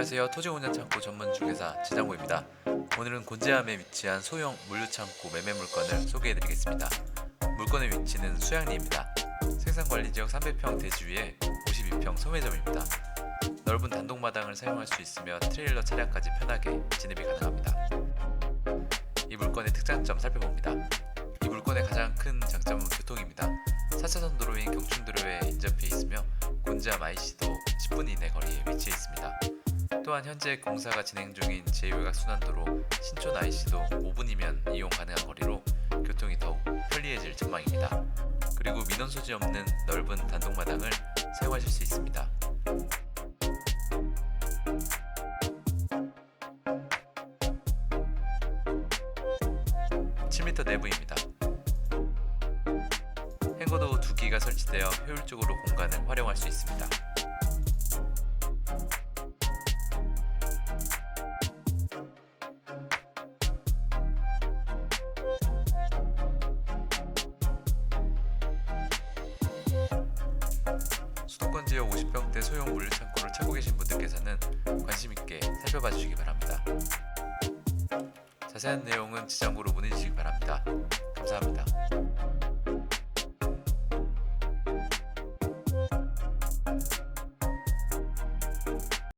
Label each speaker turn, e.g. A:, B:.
A: 안녕하세요. 토지운전 창고 전문 중개사 지장호입니다. 오늘은 곤제암에 위치한 소형 물류창고 매매 물건을 소개해드리겠습니다. 물건의 위치는 수양리입니다. 생산관리지역 300평 대지 위에 52평 소매점입니다. 넓은 단독마당을 사용할 수 있으며 트레일러 차량까지 편하게 진입이 가능합니다. 이 물건의 특장점 살펴봅니다. 이 물건의 가장 큰 장점은 교통입니다. 4차선 도로인 경춘도로에 인접해 있으며 곤지암 IC도 10분 이내 거리에 위치해 있습니다. 또한 현재 공사가 진행 중인 제2외곽 순환도로 신촌 IC도 5분이면 이용 가능한 거리로 교통이 더욱 편리해질 전망입니다. 그리고 민원 소지 없는 넓은 단독마당을 사용하실 수 있습니다. 7m 내부입니다. 행거도 두 기가 설치되어 효율적으로 공간을 활용할 수 있습니다. 스튜디오 50평대 소형 물류창고를 찾고 계신 분들께서는 관심있게 살펴봐 주시기 바랍니다. 자세한 내용은 지정고로 문의 주시기 바랍니다. 감사합니다.